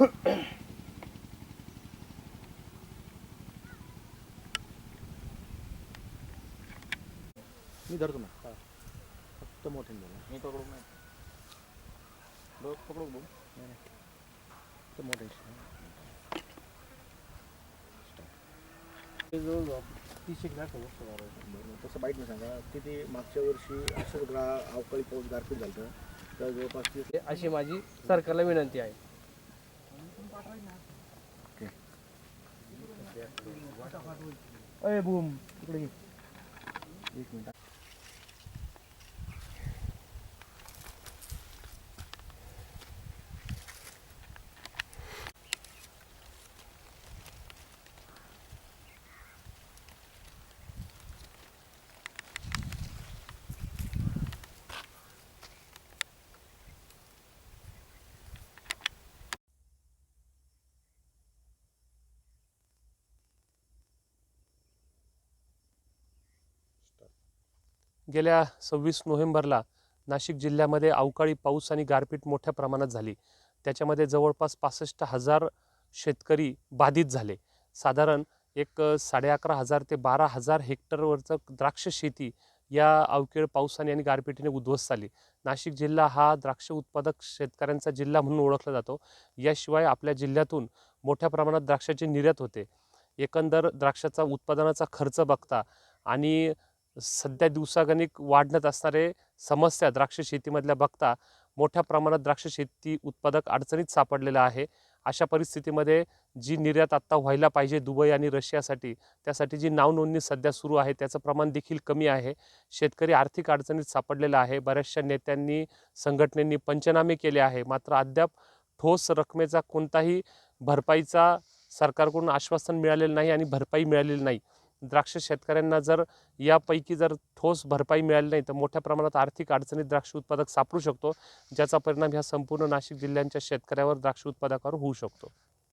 मी धरतो ना. फक्त मोठे मी पकडू नाही. पकडू बघ? फक्त मोठे तीस एक लाख तसं बाईट नाही सांगा. किती मागच्या वर्षी असंच ग्रा अवकाळी पाऊस गारपीट झालं. तर जवळपास अशी माझी सरकारला विनंती आहे. अय बूम. इकडे. एक मिनिट. गेल्या सव्वीस नोव्हेंबरला नाशिक जिल्ह्यामध्ये अवकाळी पाऊस आणि गारपीट मोठ्या प्रमाणात झाली. त्याच्यामध्ये जवळपास पासष्ट हजार शेतकरी बाधित झाले. साधारण एक साडे अकरा हजार ते बारा हजार हेक्टरवरचं द्राक्ष शेती या अवकेळ पावसाने आणि गारपिटीने उद्ध्वस्त झाली. नाशिक जिल्हा हा द्राक्ष उत्पादक शेतकऱ्यांचा जिल्हा म्हणून ओळखला जातो. याशिवाय आपल्या जिल्ह्यातून मोठ्या प्रमाणात द्राक्षाची निर्यात होते. एकंदर द्राक्षाचा उत्पादनाचा खर्च बघता आणि सध्या दिवसागणिक वाढण्यात असणारे समस्या द्राक्ष शेतीमधल्या बघता मोठ्या प्रमाणात द्राक्ष शेती उत्पादक अडचणीत सापडलेला आहे. अशा परिस्थितीमध्ये जी निर्यात आत्ता व्हायला पाहिजे दुबई आणि रशियासाठी त्यासाठी जी नावनोंदणी सध्या सुरू आहे त्याचं प्रमाण देखील कमी आहे. शेतकरी आर्थिक अडचणीत सापडलेला आहे. बऱ्याचशा नेत्यांनी संघटनेनी पंचनामे केले आहे. मात्र अद्याप ठोस रकमेचा कोणताही भरपाईचा सरकारकडून आश्वासन मिळालेलं नाही आणि भरपाई मिळालेली नाही. द्राक्ष शेतकऱ्यांना जर यापैकी जर ठोस भरपाई मिळाली नाही तर मोठ्या प्रमाणात आर्थिक अडचणीत द्राक्ष उत्पादक सापडू शकतो ज्याचा परिणाम ह्या संपूर्ण नाशिक जिल्ह्यांच्या शेतकऱ्यावर द्राक्ष उत्पादकावर होऊ शकतो.